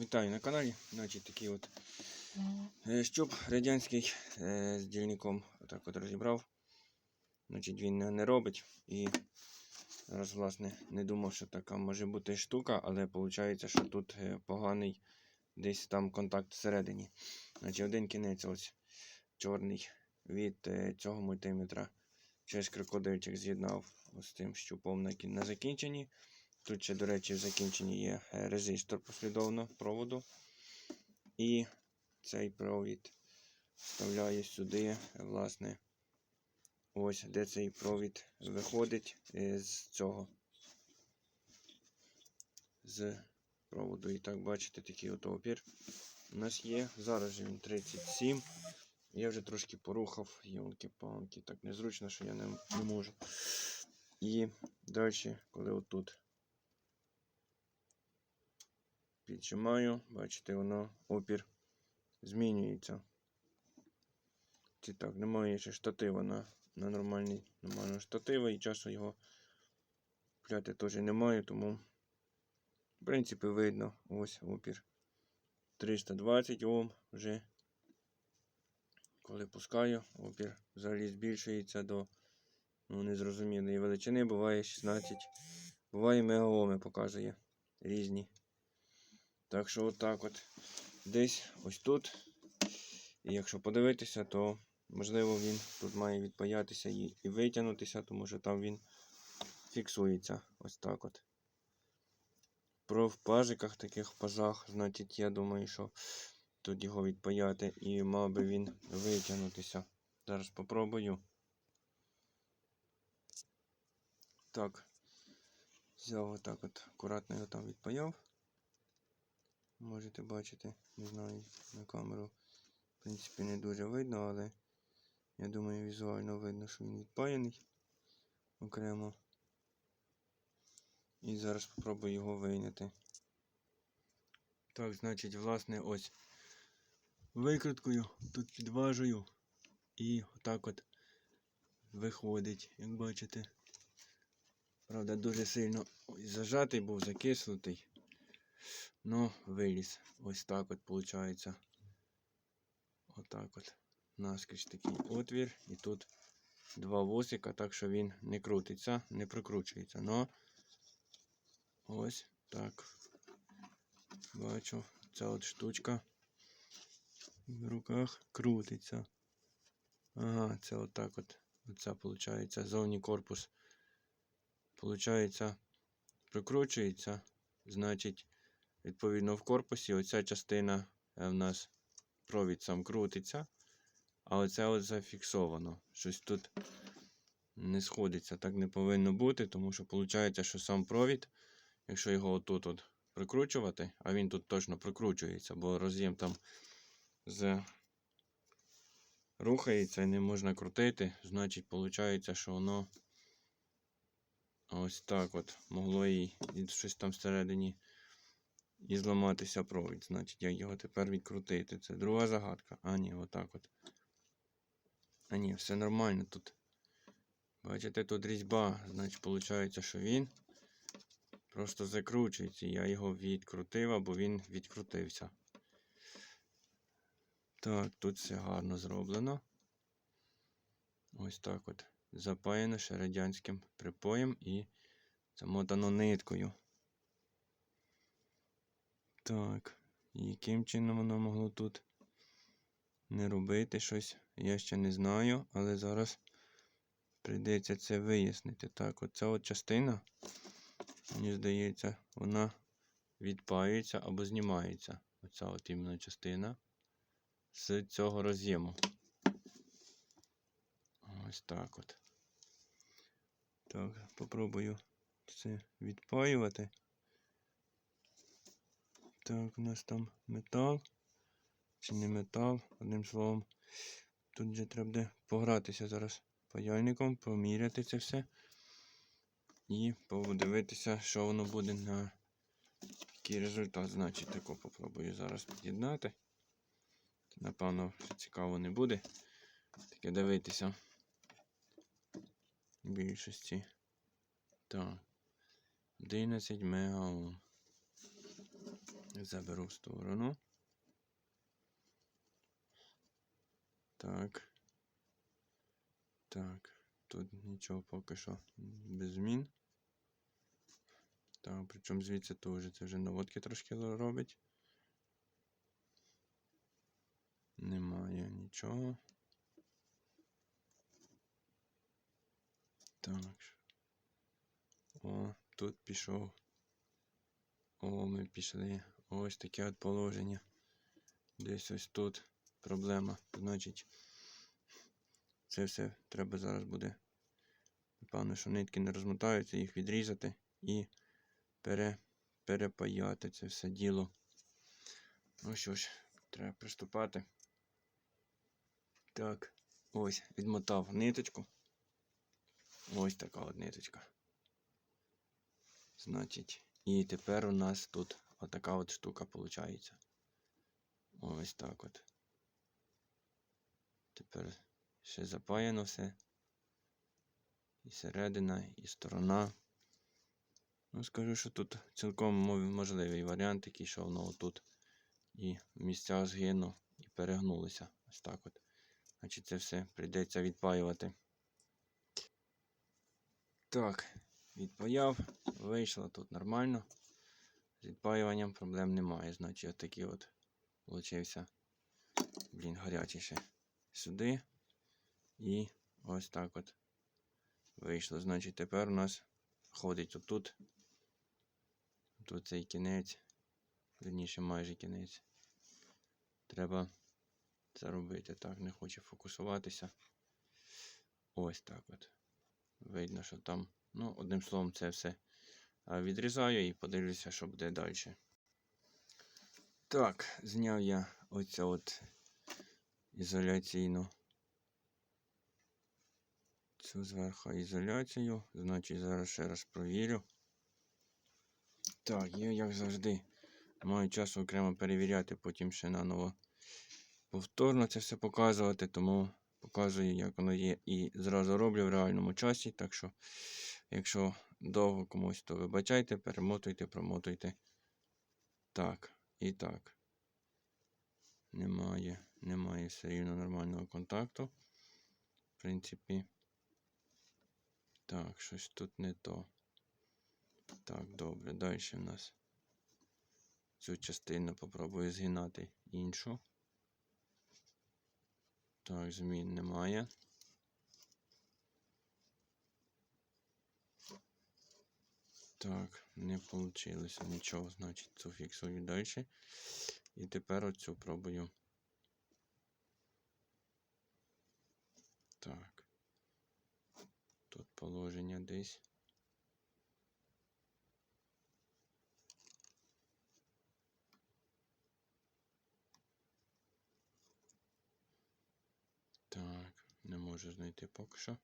вітаю на каналі. Значить, такий от е, щуп радянський е, з дільником отак от розібрав. Значить, він не, робить. І зараз, власне, не думав, що така може бути штука, але виходить, що тут е, поганий десь там контакт всередині. Значить, один кінець ось чорний від цього мультиметра. Через крокодильчик з'єднав ось тим щупом на закінченні. Тут ще, до речі, в закінченні є е, резистор послідовно проводу. І цей провід вставляю сюди, власне, ось де цей провід виходить е, з цього. З проводу. І так, бачите, такий от опір у нас є. Зараз же він 37. Я вже трошки порухав, йонки-палки, так незручно, що я не, не можу. І далі, коли отут піджимаю, бачите, воно опір змінюється. Це так, немає ще штатива на, на нормальний, нормального штатива і часу його купляти теж немає, тому в принципі видно ось опір 320 Ом вже. Коли пускаю, опір взагалі збільшується до ну, незрозумілої величини, буває 16, буває мегаоми показує різні. Так що отак от десь ось тут. І якщо подивитися, то можливо він тут має відпаятися і, і витягнутися, тому що там він фіксується ось так от. Про в пажиках, таких пажах, значить, я думаю, що тут його відпаяти і мав би він витягнутися. Зараз попробую. Так. Взяв отак от, акуратно його там відпаяв. Можете бачити, не знаю, на камеру. В принципі, не дуже видно, але я думаю, візуально видно, що він відпаяний окремо. І зараз спробую його вийняти. Так, значить, власне, ось викруткою тут підважую і отак от виходить, як бачите. Правда, дуже сильно зажатий був, закиснутий. Ну, виліз. Ось так от виходить. Отак от. Наскрізь такий отвір. І тут два вусика, так що він не крутиться, не прокручується. Но ось так. Бачу, ця от штучка в руках крутиться. Ага, це отак от. Оце виходить. Зовні корпус. Получається, прикручується. Значить, відповідно в корпусі оця частина е, в нас провід сам крутиться. А оце от зафіксовано. Щось тут не сходиться. Так не повинно бути, тому що виходить, що сам провід, якщо його отут от прикручувати, а він тут точно прикручується, бо роз'єм там з... рухається і не можна крутити, значить, виходить, що воно ось так от могло і, щось там всередині і зламатися провід. Значить, як його тепер відкрутити? Це друга загадка. А, ні, отак от. А ні, все нормально тут. Бачите, тут різьба, значить, виходить, що він просто закручується. Я його відкрутив, або він відкрутився. Так, тут все гарно зроблено. Ось так от. Запаяно ще радянським припоєм і замотано ниткою. Так, яким чином воно могло тут не робити щось, я ще не знаю, але зараз прийдеться це вияснити. Так, оця от частина, мені здається, вона відпаюється або знімається. Оця от іменно частина з цього роз'єму. Ось так от. Так, попробую це відпаювати. Так, у нас там метал. Чи не метал, одним словом. Тут вже треба буде погратися зараз паяльником, поміряти це все. І подивитися, що воно буде на який результат. Значить, тако попробую зараз під'єднати. Напевно, цікаво не буде. Таке дивитися. Більшості. Так. 11 мегаом. Заберу в сторону. Так. Так. Тут нічого поки що без змін. Так, причому звідси теж це вже наводки трошки робить. Немає нічого. Так. О, тут пішов. О, ми пішли. Ось таке от положення. Десь ось тут проблема. Значить, це все треба зараз буде. Напевно, що нитки не розмотаються, їх відрізати і пере, перепаяти це все діло. Ну що ж, треба приступати. Так, ось, відмотав ниточку. Ось така от ниточка. Значить, і тепер у нас тут отака от штука виходить. Ось так от. Тепер ще запаяно все. І середина, і сторона. Ну, скажу, що тут цілком можливий варіант, який що воно отут. І місця згину і перегнулися. Ось так от. Значить, це все прийдеться відпаювати. Так, відпаяв, вийшло тут нормально. З відпаюванням проблем немає. Значить, отакий от получився. Блін, гарячий ще сюди. І ось так от вийшло. Значить, тепер у нас ходить отут. Тут цей кінець. Верніше майже кінець. Треба це робити. Так, не хоче фокусуватися. Ось так от. Видно, що там, ну, одним словом, це все відрізаю і подивлюся, що буде далі. Так, зняв я оцю от ізоляційну цю зверху ізоляцію. Значить, зараз ще раз провірю. Так, я, як завжди, маю час окремо перевіряти, потім ще наново повторно це все показувати, тому показую, як воно є, і зразу роблю в реальному часі. Так що, якщо довго комусь, то вибачайте, перемотуйте, промотуйте. Так, і так. Немає, немає все рівно нормального контакту. В принципі. Так, щось тут не то. Так, добре, далі в нас цю частину попробую згинати іншу. Так, змін немає. Так, не вийшло нічого, значить цю фіксую далі. І тепер оцю пробую. Так. Тут положення десь. Так, не можу знайти поки що.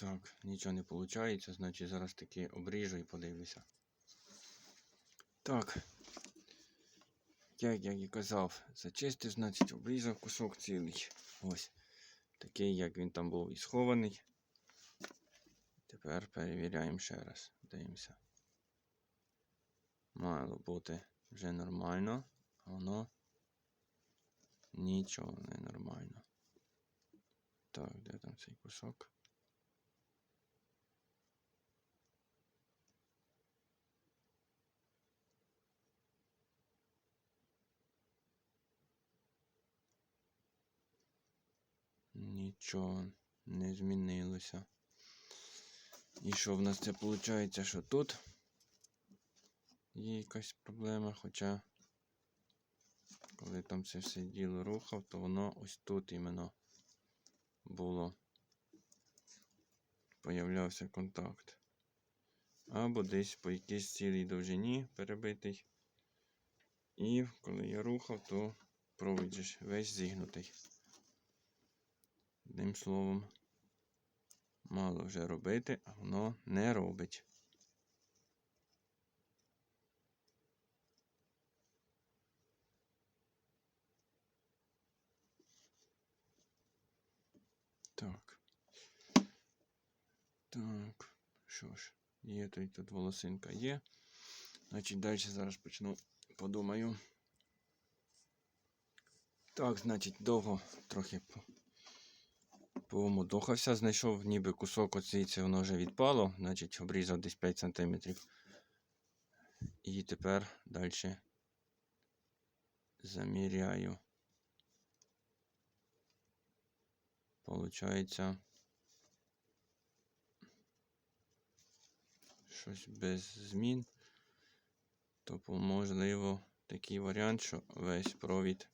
Так, нічого не виходить, значить зараз таки обріжу і подивлюся. Так, як я і казав, зачистив, значить, обрізав кусок цілий. Ось. Такий, як він там був і схований. Тепер перевіряємо ще раз. Дивимося. Мало бути вже нормально, а воно нічого не нормально. Так, де там цей кусок? Нічого не змінилося. І що в нас це виходить, що тут є якась проблема, хоча коли там це все діло рухав, то воно ось тут іменно було. Появлявся контакт. або десь по якійсь цілій довжині перебитий. І коли я рухав, то провід весь зігнутий. Одним словом, мало вже робити, а воно не робить. Так. Так, що ж, є тут, тут волосинка є. Значить, далі зараз почну, подумаю. Так, значить, довго трохи по- помудохався, знайшов ніби кусок оційці, воно вже відпало, значить обрізав десь 5 см. І тепер далі заміряю. Получається щось без змін. Тобто, можливо, такий варіант, що весь провід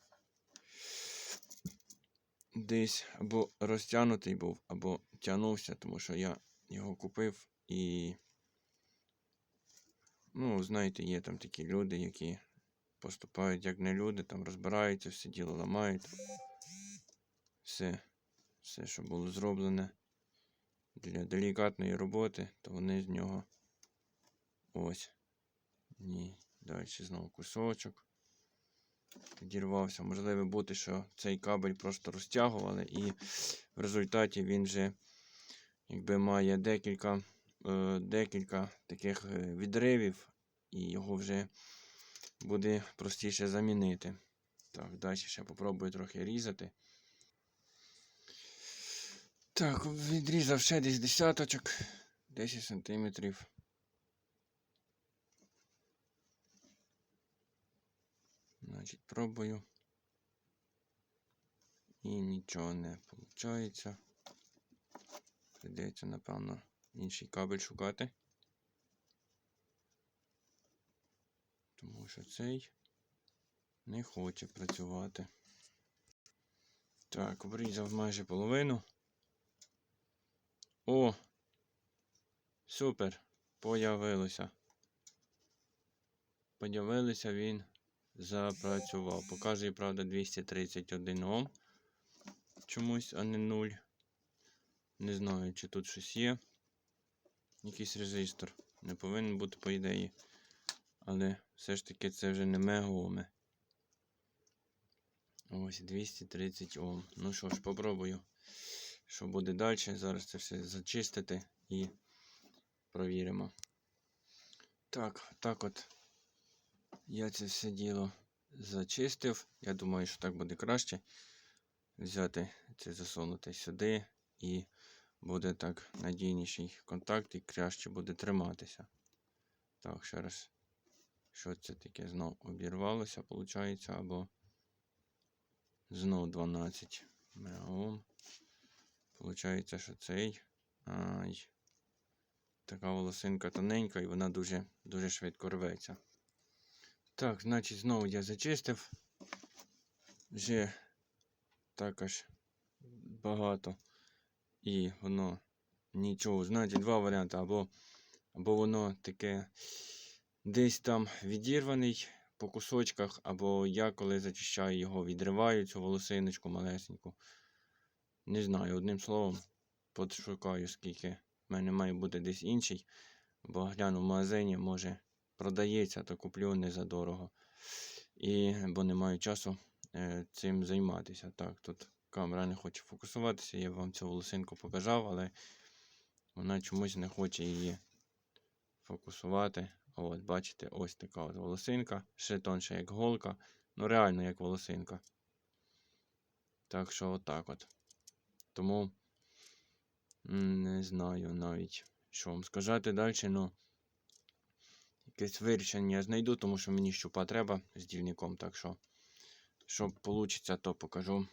десь або розтягнутий був, або тягнувся, тому що я його купив і, ну, знаєте, є там такі люди, які поступають як не люди, там розбираються, все діло ламають. Все, все, що було зроблене для делікатної роботи, то вони з нього ось. Ні, далі знову кусочок. Підірвався. Можливо бути, що цей кабель просто розтягували, і в результаті він вже якби має декілька, е, декілька таких е, відривів, і його вже буде простіше замінити. Так, далі ще попробую трохи різати. Так, відрізав ще десь десяточок, 10 сантиметрів. Значить, пробую. І нічого не виходить. Придеться, напевно, інший кабель шукати. Тому що цей не хоче працювати. Так, обрізав майже половину. О! Супер! Появилося. Появилося він запрацював. Показує, правда, 231 Ом. Чомусь, а не 0. Не знаю, чи тут щось є. Якийсь резистор. Не повинен бути, по ідеї. Але все ж таки це вже не мегаоми. Ось 230 Ом. Ну що ж, попробую. Що буде далі? Зараз це все зачистити і провіримо. Так, так от. Я це все діло зачистив. Я думаю, що так буде краще. Взяти це засунути сюди і буде так надійніший контакт і краще буде триматися. Так, ще раз. Що це таке? Знов обірвалося, виходить, або знов 12 мегаом. Получається, що цей. Ай. Така волосинка тоненька і вона дуже, дуже швидко рветься. Так, значить, знову я зачистив. Вже також багато. І воно нічого. Значить, два варіанти. Або, або воно таке десь там відірваний по кусочках, або я коли зачищаю його, відриваю цю волосиночку малесеньку. Не знаю, одним словом, подшукаю, скільки в мене має бути десь інший. Бо гляну в магазині, може продається, то куплю не за дорого. І, бо не маю часу е, цим займатися. Так, тут камера не хоче фокусуватися, я вам цю волосинку показав, але вона чомусь не хоче її фокусувати. От, бачите, ось така от волосинка, ще тонша, як голка. Ну, реально, як волосинка. Так що, отак от. Тому не знаю навіть, що вам сказати далі, ну якесь вирішення знайду, тому що мені щупа треба з дільником, так що, що вийде, то покажу.